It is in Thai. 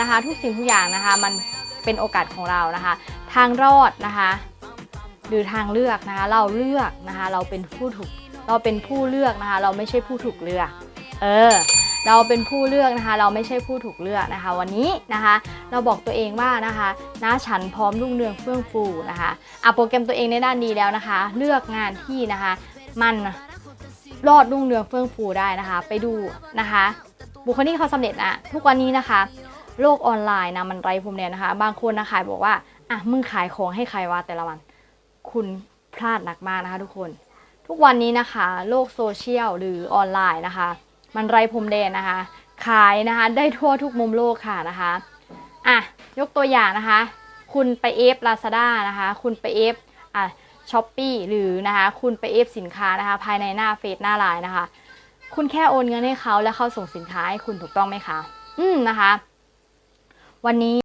นะคะ ทุกสิ่งทุกอย่างนะคะ มันเป็นโอกาสของเรานะคะ ทางรอดนะคะ หรือทางเลือกนะคะ เราเลือกนะคะ เราเป็นผู้ถูกเราเป็นผู้เลือกนะคะ เราไม่ใช่ผู้ถูกเลือก เออ เราเป็นผู้เลือกนะคะ เราไม่ใช่ผู้ถูกเลือกนะคะ วันนี้นะคะ เราบอกตัวเองว่านะคะนะฉันพร้อมรุ่งเรืองเฟื่องฟูนะคะอะโปรแกรมตัวเองในด้านดีแล้วนะคะ เลือกงานที่นะคะ มันรอดรุ่งเรืองเฟื่องฟูได้นะคะ ไปดูนะคะ บุคคลที่เขาสำเร็จนะทุกวันนี้นะคะ โลกออนไลน์นะมันไร้พรมแดนนะคะ บางคนนะขายบอกว่าอะมึงขายของให้ใครวะแต่ละวัน คุณพลาดหนักมากนะคะทุกคน ทุกวันนี้นะคะ โลกโซเชียลหรือออนไลน์นะคะ มันไร้พรมแดนนะคะ ขายนะคะได้ทั่วทุกมุมโลกค่ะนะคะอะยกตัวอย่างนะคะ คุณไปเอฟลาซาด้านะคะ คุณไปเอฟอะช้อปปี้หรือนะคะ คุณไปเอฟสินค้านะคะ ภายในหน้าเฟซหน้าไลน์นะคะ คุณแค่โอนเงินให้เขาแล้วเขาส่งสินค้าให้คุณถูกต้องไหมคะ อืมนะคะ วันนี้